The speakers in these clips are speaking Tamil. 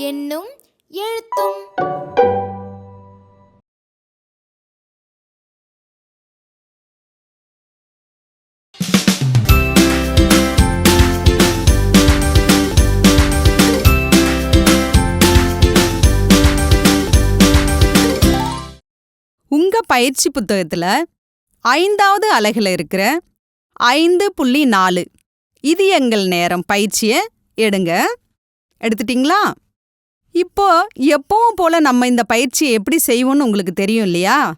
என்னும் எழுத்தும் பயிற்சி புத்தகத்துல ஐந்தாவது அலகில் இருக்கிற ஐந்து புள்ளி நாலு இது எங்கள் நேரம் பயிற்சிய எடுங்க. எடுத்துட்டீங்களா? இப்போ எப்பவும் போல நம்ம இந்த பயிற்சியை எப்படி செய்வோம்னு உங்களுக்கு தெரியும் இல்லையா?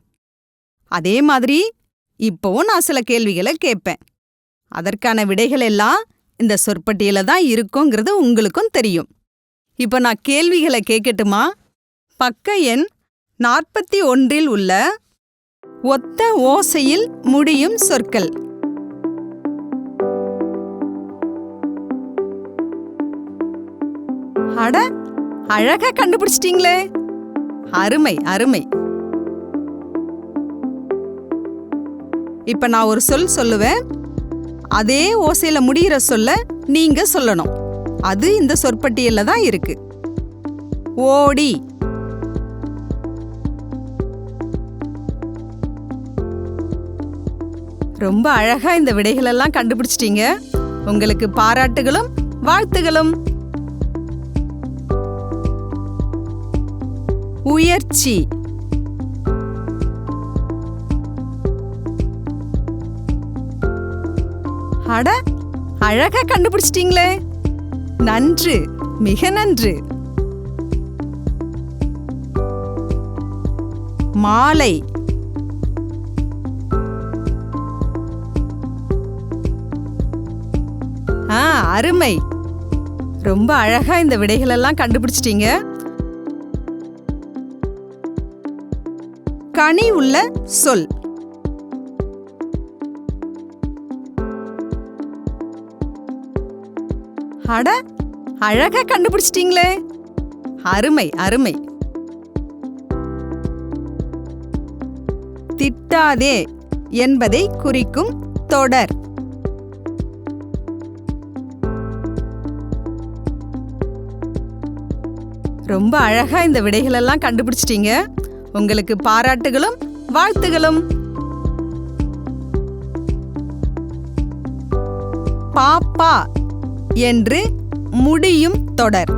அதே மாதிரி இப்போவும் நான் சில கேள்விகளை கேட்பேன். அதற்கான விடைகள் எல்லாம் இந்த சொற்பட்டியில தான் இருக்குங்கிறது உங்களுக்கும் தெரியும். இப்போ நான் கேள்விகளை கேட்கட்டுமா? பக்க எண் நாற்பத்தி ஒன்றில் உள்ள ஒத்த ஓசையில் முடியும் சொற்கள். அட அழகா கண்டுபிடிச்சிட்டீங்களே. அருமை அருமை. இப்ப நான் ஒரு சொல் சொல்லுவேன். அதே ஓசையில முடியிற சொல்ல நீங்க சொல்லணும். அது இந்த சொற்பட்டியல்ல தான் இருக்கு. ஓடி. ரொம்ப அழகா இந்த விடைகளெல்லாம் கண்டுபிடிச்சிட்டீங்க. உங்களுக்கு பாராட்டுகளும் வாழ்த்துகளும். உயர்ச்சி. அட அழகா கண்டுபிடிச்சிட்டீங்களே. நன்று மிக நன்று. மாலை. அருமை. ரொம்ப அழகா இந்த விடைகளெல்லாம் கண்டுபிடிச்சிட்டீங்க. கனி உள்ள சொல். அட அழகா கண்டுபிடிச்சிட்டீங்களே. அருமை அருமை. திட்டாதே என்பதை குறிக்கும் தொடர். ரொம்ப அழகா இந்த விடைகளெல்லாம் கண்டுபிடிச்சிட்டீங்க. உங்களுக்கு பாராட்டுகளும் வாழ்த்துகளும். பாப்பா என்று முடியும் தொடர்.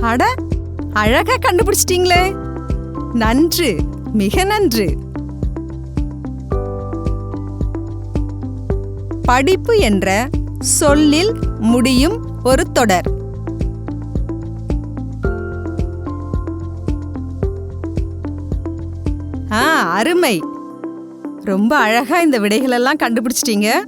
அட அழகா கண்டுபிடிச்சிட்டீங்களே. நன்று மிக நன்று. படிப்பு என்ற சொல்லில் முடியும் ஒரு தொடர். ஆ அருமை. ரொம்ப அழகா இந்த விடைகளெல்லாம் கண்டுபிடிச்சிட்டீங்க.